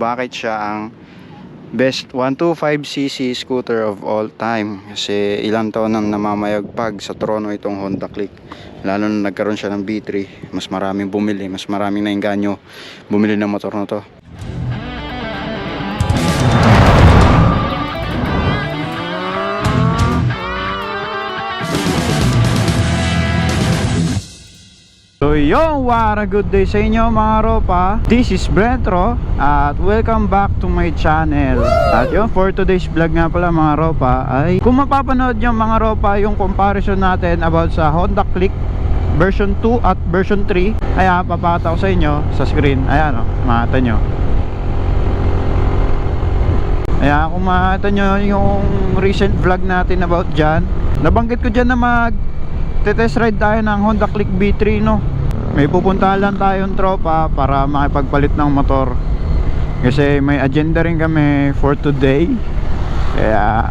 bakit siya ang best 125cc scooter of all time. Kasi ilang taon nang namamayagpag sa trono itong Honda Click. Lalo na nagkaroon siya ng B3 mas maraming bumili mas maraming nainganyo bumili ng motor na to yo, what a good day sa inyo mga ropa. This is Brentro At welcome back to my channel. At yun, for today's vlog nga pala mga ropa Ay kung mapapanood nyo mga ropa Yung comparison natin about sa Honda Click Version 2 at version 3 Kaya papakita ko sa inyo sa screen. Ayan o, makita nyo. Kaya kung makita nyo yung recent vlog natin about dyan Nabanggit ko dyan na mag test ride tayo ng Honda Click B3 no may pupuntahan lang tayong tropa para makipagpalit ng motor. Kasi may agenda rin kami for today. Kaya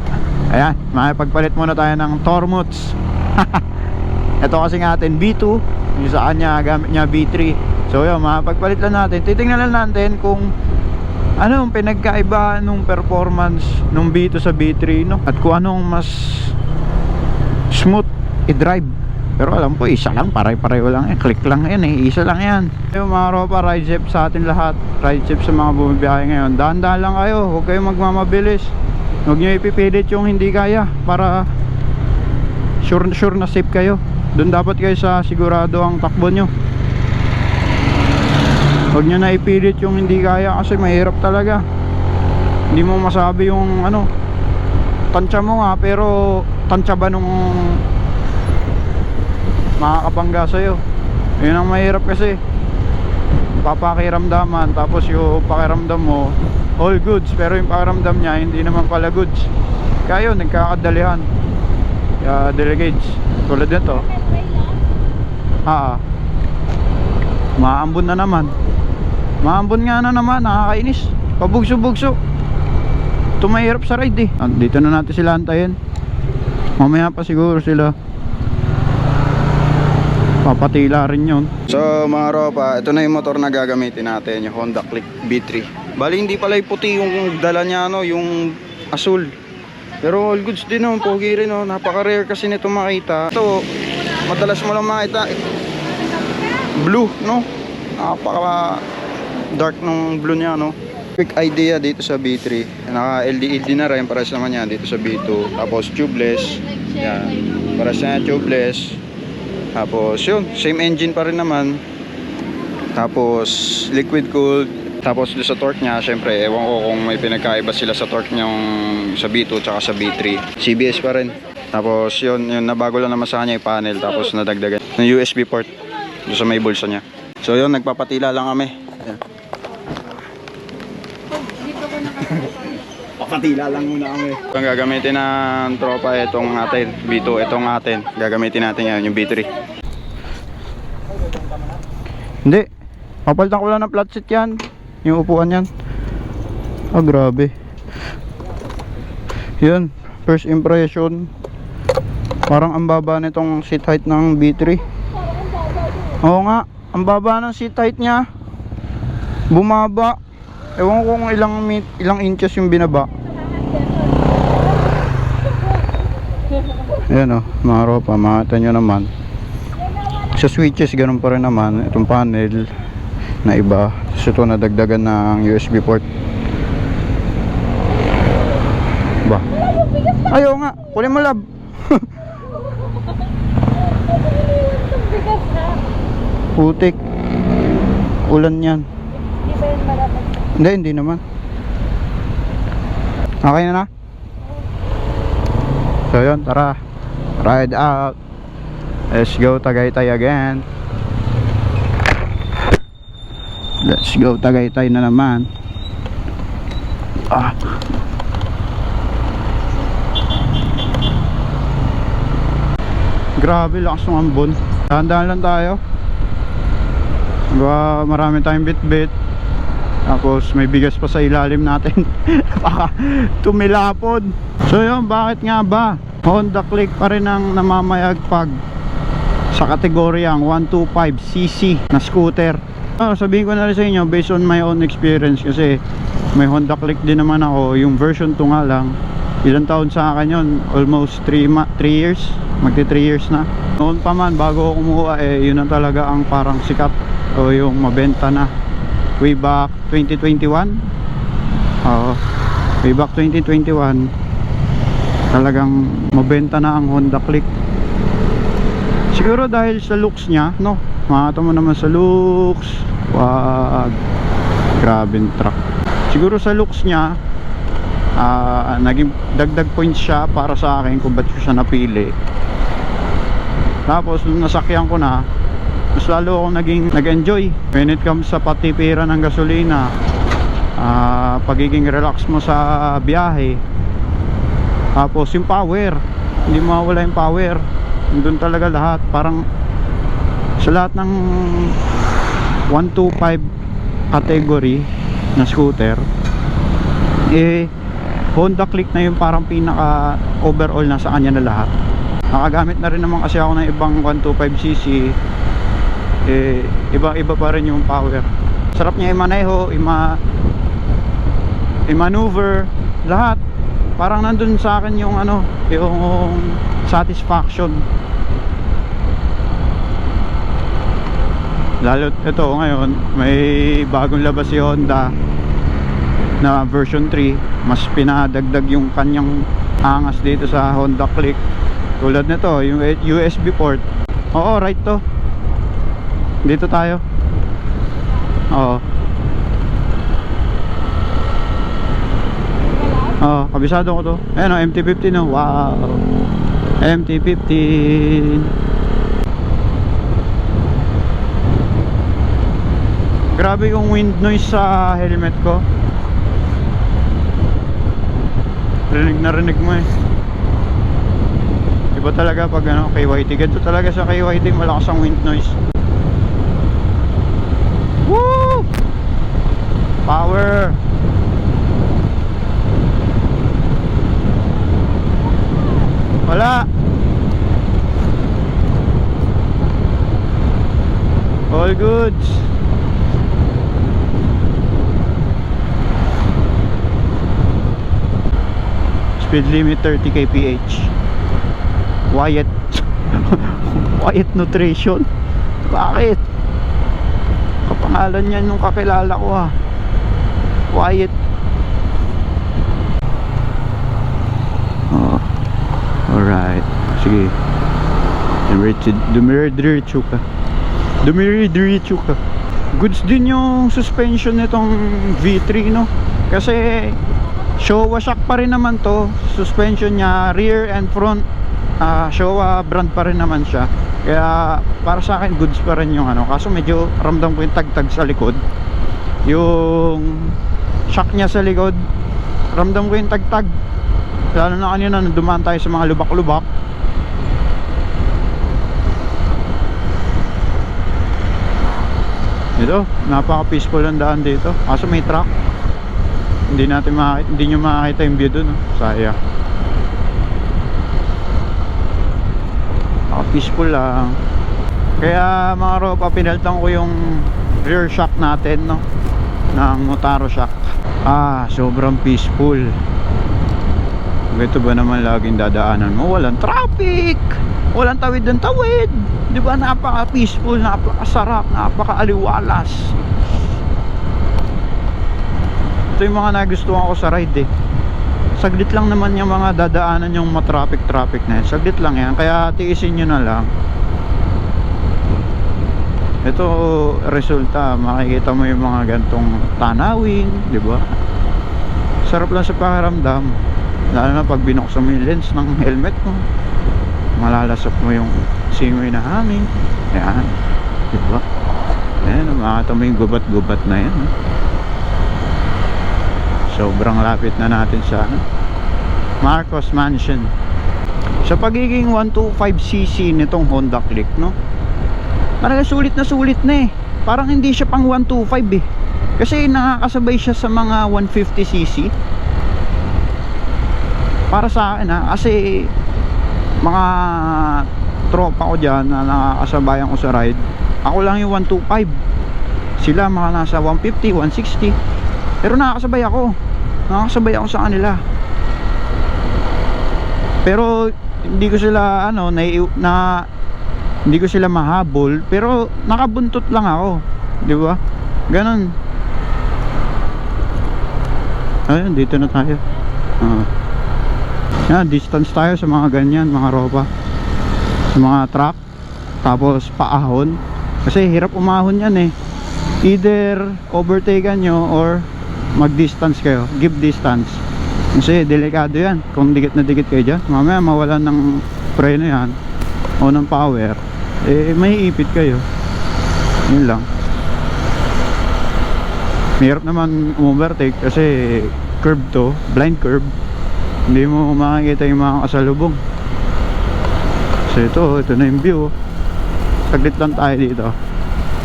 ayan makipagpalit muna tayo ng Tormuts. Ito kasi atin B2 yung sa kanya gamit niya B3 so yun makipagpalit lang natin. Titingnan lang natin kung ano yung pinagkaiba nung performance nung B2 sa B3 no? At kung anong mas smooth i-drive pero alam ko isa lang paray-pareho lang eh click lang yan eh isa lang yan. Yung mga ropa ride safe sa atin lahat. Ride safe sa mga bumibiyahe ngayon. Dahan-dahan lang kayo huwag kayong magmamabilis. Huwag nyo ipipilit yung hindi kaya para sure, sure na safe kayo. Doon dapat kayo sa sigurado ang takbo nyo. Huwag nyo na ipilit yung hindi kaya kasi mahirap talaga. Hindi mo masabi yung ano tansya mo nga pero tansya ba nung makakabangga sa'yo. Yun ang mahirap kasi. Papakiramdaman tapos yung pakiramdam mo all goods. Pero yung pakiramdam niya hindi naman pala goods. Kaya yun nagkakadalihan. Kaya delegates tulad nito. Ah maambon na naman. Maambon nga na naman nakakainis. Pabugso-bugso. Tumahirap sa ride eh. Dito na natin sila antayin. Mamaya pa siguro sila papatila rin yun. So mga ropa ito na yung motor na gagamitin natin yung Honda Click B3 bali hindi pala yung puti yung dala niya no yung asul pero all goods din no pogi rin no. Napaka rare kasi nito makita. Ito madalas mo lang makita blue no. Napaka dark nung blue niya no. Quick idea dito sa B3 naka LDLD na rin pares naman yan dito sa B2 tapos tubeless yan. Pares na yan tubeless tapos yun, same engine pa rin naman. Tapos liquid cooled. Tapos doon sa torque niya, syempre, ewan ko kung may pinagkaiba sila sa torque niyang sa B2 tsaka sa B3. CBS pa rin. Tapos yun, yun nabago lang naman sa kanya yung panel. Tapos nadagdagan ng USB port doon sa may bulsa niya. So yun, nagpapatila lang kami. Papatila lang muna kami. Ang gagamitin ng tropa itong atin, B2, itong atin. Gagamitin natin yan, yung B3. Hindi. Papalitan ko lang ng flat seat yan. Yung upuan yan. Ah, grabe. Yun. First impression. Parang ang baba nitong seat height ng B3. Oo nga. Ang baba ng seat height niya. Bumaba. Ewan ko kung ilang, ilang inches yung binaba. Ayan o, mga ropa, makita nyo naman. Sa switches, ganun pa rin naman. Itong panel na iba. Tapos ito nadagdagan ng USB port. Ba? Ayaw nga, kunin mo lab. Putik. Ulan yan. Hindi, hindi naman. Okay na na? So yun, tara. Ride out. Let's go Tagaytay again. Let's go Tagaytay na naman. Ah. Grabe, lakas ng ambon. Dahan-dahan lang tayo. Diba, marami tayong bit-bit. Tapos may bigas pa sa ilalim natin. Baka tumilapod. So yun, bakit nga ba? Honda Click pa rin ang namamayagpag sa kategoryang 125cc na scooter. Ah, sabihin ko na rin sa inyo based on my own experience kasi may Honda Click din naman ako. Yung version 2 nga lang ilang taon sa akin yun? Almost 3 ma- 3 years? Magti 3 years na. Noon pa man bago ako kumuha eh yun ang talaga ang parang sikat o yung mabenta na. Way back 2021 oo. Way back 2021 talagang mabenta na ang Honda Click. Siguro dahil sa looks niya no? Makata mo naman sa looks. Wag. Grabe truck. Siguro sa looks niya ah, naging dagdag points siya para sa akin kung ba't ko siya napili. Tapos nung nasakyan ko na mas lalo ako naging nag-enjoy. When it comes sa patipira ng gasolina ah, pagiging relax mo sa biyahe tapos yung power hindi mawala yung power. Doon talaga lahat. Parang sa lahat ng 125 category na scooter eh Honda Click na yung parang pinaka overall na sa kanya na lahat. Nakagamit na rin naman kasi ako ng ibang 125cc eh iba iba pa rin yung power. Sarap niya i-maneho ima i-maneuver lahat parang nandun sa akin yung ano yung satisfaction. Lalo ito ngayon may bagong labas si Honda na version 3 mas pinadagdag yung kanyang angas dito sa Honda Click. Tulad nito yung USB port. Oo right to. Dito tayo. Oo oo kabisado ko to ayun o MT-15 no wow MT-15 Grabe yung wind noise sa helmet ko. Rinig na rinig mo eh. Iba talaga pag ano, KYT. Ganito talaga sa KYT, malakas ang wind noise. Woo! Power! Wala! All goods! speed limit 30 kph. Wyatt. Wyatt Nutrition? Bakit? Kapangalan yan nung kakilala ko ah. Wyatt alright. Sige. Dumiretso ka. Dumiretso ka. Goods din yung suspension nitong V3 no? Kasi Showa shock pa rin naman to. Suspension niya rear and front. Ah, Showa brand pa rin naman siya. Kaya para sa akin goods pa rin yung ano. Kaso medyo ramdam ko yung tagtag sa likod. Yung shock niya sa likod ramdam ko yung tagtag lalo na kanina nung dumaan tayo sa mga lubak-lubak. Ito napaka peaceful ang daan dito. Kaso may truck. Hindi natin makakita hindi nyo makakita yung view dun no? sayang. Ah, peaceful lang kaya mga ropa pinaltan ko yung rear shock natin no? Ng Motaro shock. Ah sobrang peaceful ito ba naman laging dadaanan mo? Walang traffic. Walang tawid ng tawid. Di ba napaka peaceful napaka sarap napaka aliwalas ito yung mga nagustuhan ko sa ride eh. Saglit lang naman yung mga dadaanan yung matraffic traffic na yan. Saglit lang yan. Kaya tiisin nyo na lang. Ito resulta makikita mo yung mga gantong tanawin di ba? Sarap lang sa pakiramdam lalo na pag binuksan mo yung lens ng helmet mo. Malalasap mo yung singoy na hangin. Yan di ba yan makikita mo yung gubat gubat na yan sobrang lapit na natin sa ano, Marcos Mansion. Sa pagiging 125cc nitong Honda Click no? Parang sulit na sulit na eh. Parang hindi siya pang 125 eh. Kasi nakakasabay siya sa mga 150cc para sa akin ha kasi mga tropa ko dyan na nakakasabayan ko sa ride ako lang yung 125 sila mga nasa 150, 160 Pero nakakasabay ako. Nakakasabay ako sa kanila. Pero hindi ko sila ano na, na hindi ko sila mahabol pero nakabuntot lang ako, 'di ba? Ganon. Ayun, dito na tayo. Ah. Yan, distance tayo sa mga ganyan, mga ropa. Sa mga truck. Tapos paahon. Kasi hirap umahon yan eh. Either overtaken nyo or mag-distance kayo. Give distance. Kasi delikado yan. Kung dikit na dikit kayo dyan, mamaya mawalan ng preno yan o ng power. Eh, may ipit kayo. Yun lang. Mahirap naman overtake kasi curve to, blind curve. Hindi mo makikita yung mga kasalubong. So ito, ito na yung view. Saglit lang tayo dito.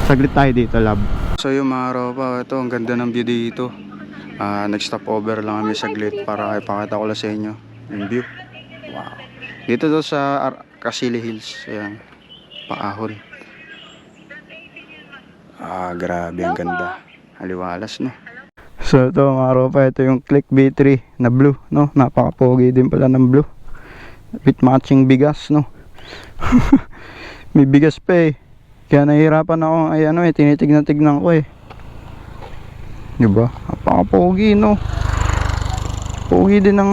Saglit tayo dito, lab. So yung mga ropa, ito ang ganda ng view dito. Ah, nag-stop over lang kami saglit para ipakita ko lang sa inyo yung view. Wow. Dito to sa Ar- Casili Hills. Ayan. Paahon. Ah, grabe ang ganda. Haliwalas, no? So ito mga ropa, ito yung Click B3 na blue, no? Napaka-pogi din pala ng blue. With matching bigas, no? May bigas pa eh. Kaya nahihirapan ako, ay ano eh, tinitignan-tignan ko eh. Diba? Napaka-pogi, no? Pogi din ng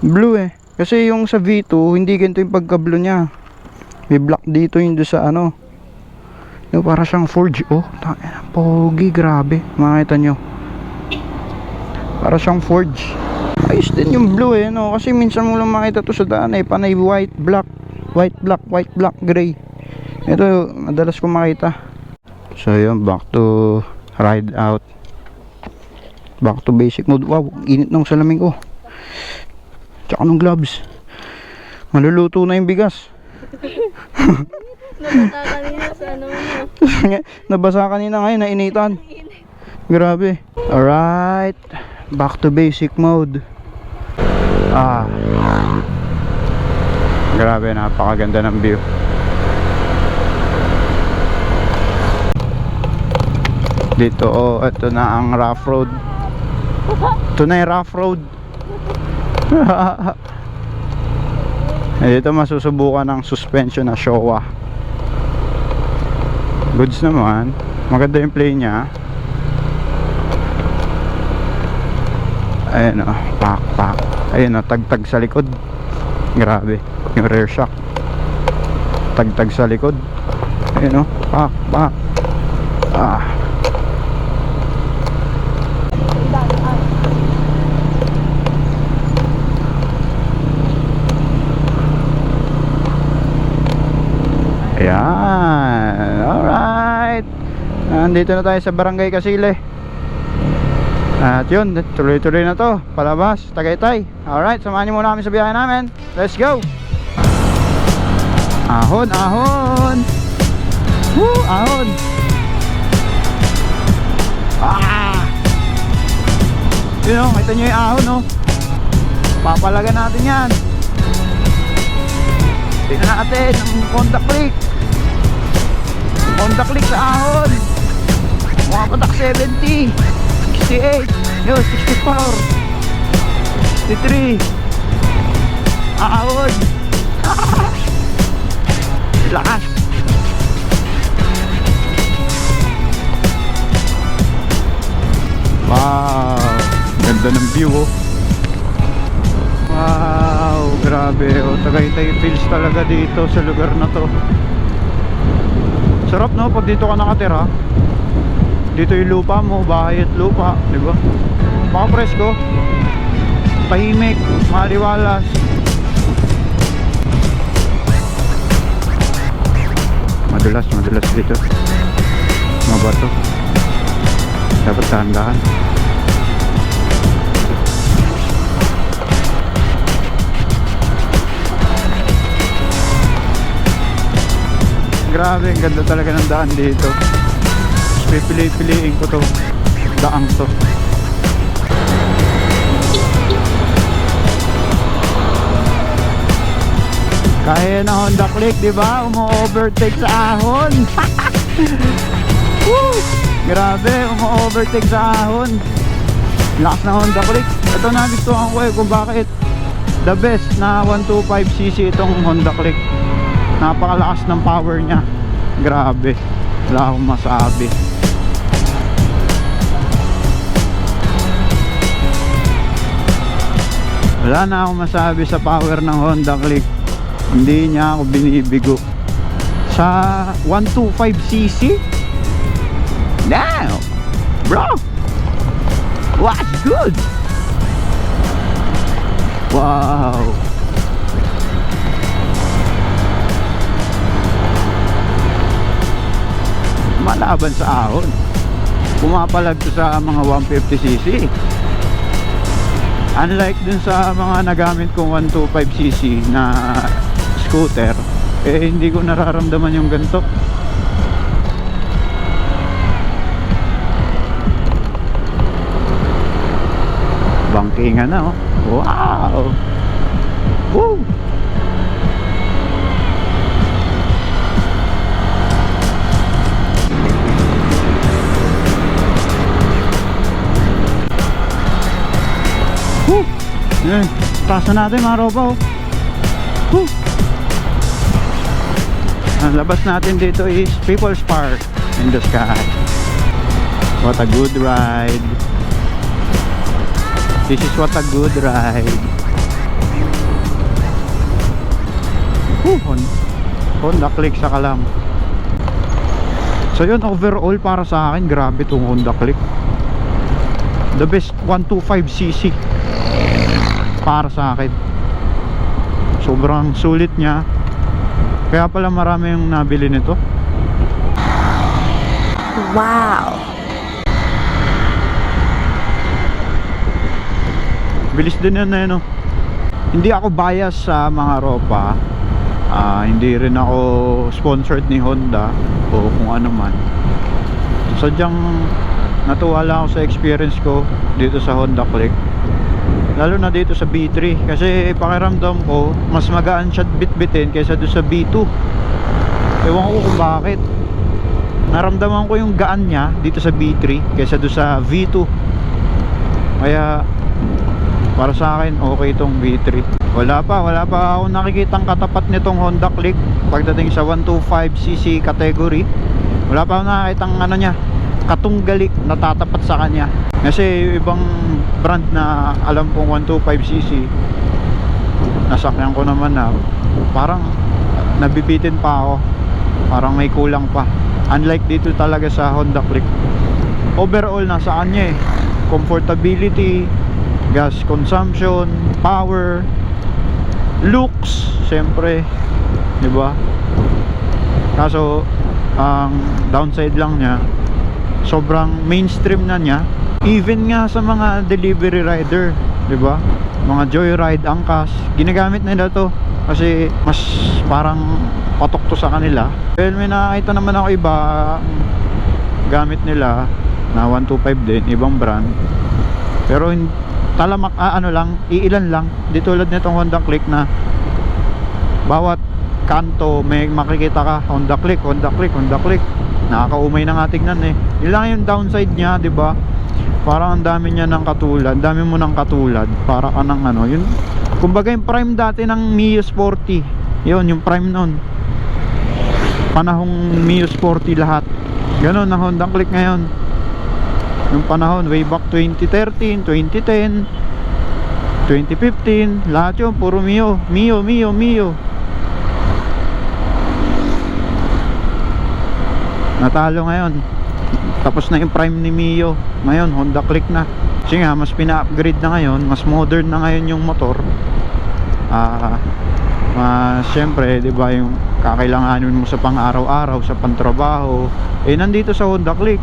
blue eh. Kasi yung sa V2, hindi ganito yung pagka-blue niya. May black dito yung sa ano. No, para siyang forge. Oh, pogi, grabe. Makita nyo. Para siyang forge. Ayos din yung blue eh, no? Kasi minsan mo lang makita to sa daan eh. Panay white, black, white, black, white, black, gray. Ito, madalas ko makita. So yun, back to ride out. Back to basic mode. Wow, init ng salamin ko. Tsaka ng gloves. Maluluto na yung bigas. Nabata kanina sa ano mo. Nabasa kanina ngayon, nainitan. Grabe. Alright. Back to basic mode. Ah. Grabe, napakaganda ng view. Dito, oh, ito na ang rough road. Ito na yung rough road. eh, dito masusubukan ng suspension na Showa goods naman. Maganda yung play niya. Ayun o pak pak. Ayun o tagtag sa likod. Grabe. Yung rear shock. Tagtag sa likod. Ayun o pak pak. Ah Ayan. Alright. Nandito na tayo sa Barangay Kasile. At yun, tuloy-tuloy na to. Palabas, Tagaytay. Alright, samahan niyo muna kami sa biyahe namin. Let's go! Ahon, ahon! Woo, ahon! Ah! Yun o, kita nyo yung ahon o. Papalagan natin yan. Tingnan natin ang contact click. Contact click sa ahon. Mga patak 70, 68, yun, 64, 63. Ahon. Lakas. Wow. Ganda ng view oh. Wow, grabe. O, Tagaytay feels talaga dito sa lugar na to. Sarap no, pag dito ka nakatira. Dito yung lupa mo, bahay at lupa, di ba? Baka presko. Tahimik, maliwalas. Madulas, madulas dito. Mabato. Dapat dahan-dahan. Grabe, ang ganda talaga ng daan dito. Pipili-piliin ko to. Daang to. Kaya na Honda Click, di ba? Umo-overtake sa ahon. Woo! Grabe, umu-overtake sa ahon. Lakas na Honda Click. Ito na gusto ko eh kung bakit the best na 125cc itong Honda Click. Napakalakas ng power niya. Grabe. Wala akong masabi. Wala na akong masabi sa power ng Honda Click. Hindi niya ako binibigo. Sa 125cc? Damn! Bro! What's good? Wow! Malaban sa ahon. Pumapalag to sa mga 150cc. Unlike dun sa mga nagamit kong 125cc na scooter, eh hindi ko nararamdaman yung ganito. Bangkingan na oh. Wow! Woo! Woo! Yan. Taas na natin mga ropa oh. Ang labas natin dito is People's Park in the sky. What a good ride. This is what a good ride. Woo! Hon- Honda Click sa kalam. So yun overall para sa akin grabe tong Honda Click. The best 125cc para sa akin. Sobrang sulit niya. Kaya pala marami yung nabili nito. Wow. Bilis din yan eh, no? Hindi ako bias sa mga ropa. Ah, hindi rin ako sponsored ni Honda o kung ano man. Sadyang natuwa lang ako sa experience ko dito sa Honda Click. Lalo na dito sa B3 kasi pakiramdam ko mas magaan siya bitbitin kaysa doon sa B2. Ewan ko kung bakit. Naramdaman ko yung gaan niya dito sa B3 kaysa doon sa V2. Kaya para sa akin okay itong V3 wala pa wala pa ako nakikitang katapat nitong Honda Click pagdating sa 125cc category wala pa ako nakikitang ano niya katunggalik na tatapat sa kanya. Kasi yung ibang brand na alam kong 125cc nasakyan ko naman na parang nabibitin pa ako. Parang may kulang pa. Unlike dito talaga sa Honda Click. Overall nasa kanya eh. Comfortability gas consumption power looks siyempre di ba? Kaso ang downside lang niya sobrang mainstream na niya. Even nga sa mga delivery rider di ba? Mga joyride angkas ginagamit nila to. Kasi mas parang patok to sa kanila. Well may nakakita naman ako iba gamit nila na 125 din ibang brand. Pero talamak ah, ano lang iilan lang. Di tulad nitong Honda Click na bawat kanto may makikita ka Honda Click Honda Click Honda Click. Nakakaumay na nga tignan eh. Yun lang yung downside niya di ba? Parang ang dami niya ng katulad dami mo ng katulad para ka ng ano yun. Kumbaga yung prime dati ng Mio Sporty yun yung prime nun. Panahong Mio Sporty lahat. Ganun ang Honda Click ngayon. Yung panahon way back 2013 2010 2015 lahat yun puro Mio Mio Mio Mio natalo ngayon. Tapos na yung prime ni Mio. Ngayon Honda Click na. Kasi nga mas pina-upgrade na ngayon. Mas modern na ngayon yung motor. Ah mas syempre di ba yung kakailanganin mo sa pang araw-araw sa pantrabaho eh nandito sa Honda Click.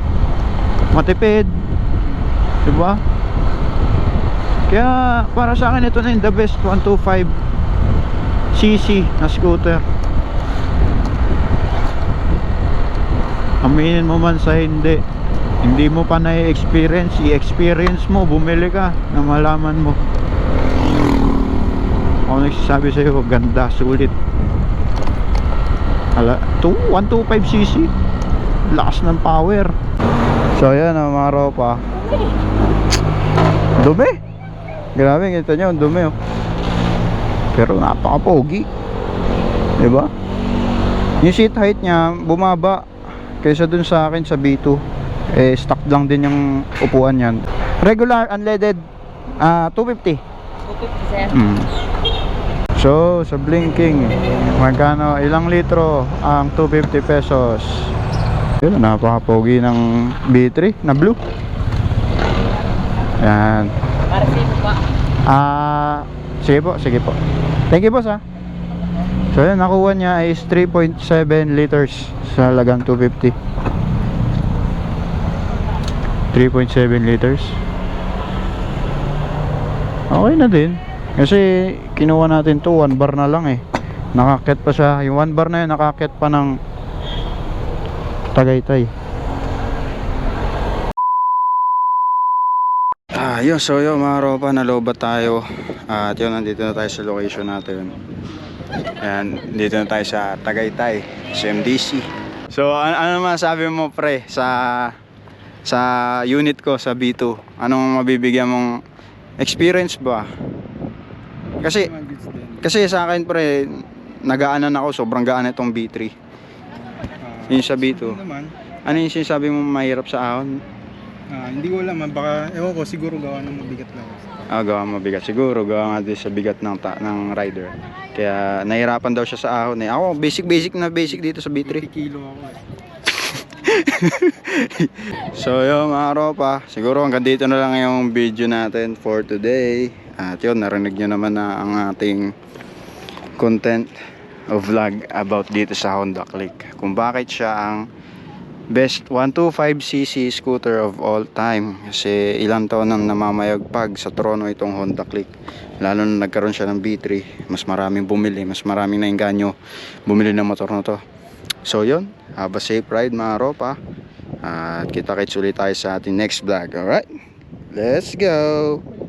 Matipid. Di ba? Kaya para sa akin ito na yung the best 125 cc na scooter aminin mo man sa hindi hindi mo pa na-experience i-experience mo bumili ka na malaman mo ako nagsasabi sa'yo ganda sulit Ala, 125cc lakas ng power So yan oh, mga ropa. Dumi. Grabe, kita nyo, ang dumi oh. Pero napaka-pogi. Diba? Yung seat height niya, bumaba. Kaysa dun sa akin sa B2. Eh, stock lang din yung upuan yan. Regular, unleaded, ah 250. 250 sir. Mm. So, sa blinking, magkano, ilang litro ang 250 pesos? Yun, napaka-pogi ng B3 na blue. Yan. Para sa po. Ah, sige po, sige po. Thank you boss ha. So yun, nakuha niya is 3.7 liters sa lagang 250. 3.7 liters. Okay na din. Kasi kinuha natin to, one bar na lang eh. Nakakit pa siya. Yung one bar na yun, nakakit pa ng Tagaytay. Ah, yun. So yun, mga ropa, nalobat tayo. At yun, nandito na tayo sa location natin. Ayan, dito na tayo sa Tagaytay, sa MDC. So, ano, ano masabi mo, pre, sa sa unit ko sa B2? Anong mabibigyan mong experience ba? Kasi, kasi sa akin, pre, nagaanan ako, sobrang gaan itong B3. Yung sa B2. Ano naman, Ano yung sinasabi mo mahirap sa ahon? Ah, hindi ko alam, ah, baka, ewan ko, siguro gawa ng mabigat lang. Ah, gawa mabigat. Siguro, gawa nga din sa bigat ng, ta- ng rider. Kaya, nahirapan daw siya sa ahon eh. Ako, basic-basic na basic dito sa B3. 30 kilo ako eh. So yun mga ropa, siguro hanggang dito na lang yung video natin for today. At yun, narinig nyo naman na ang ating content o vlog about dito sa Honda Click. Kung bakit siya ang best 125cc scooter of all time. Kasi ilang taon nang namamayagpag sa trono itong Honda Click. Lalo na nagkaroon siya ng B3, mas maraming bumili, mas maraming nainganyo bumili ng motor na to. So yun, have a safe ride mga ropa. At kita-kits ulit tayo sa ating next vlog. Alright? Let's go!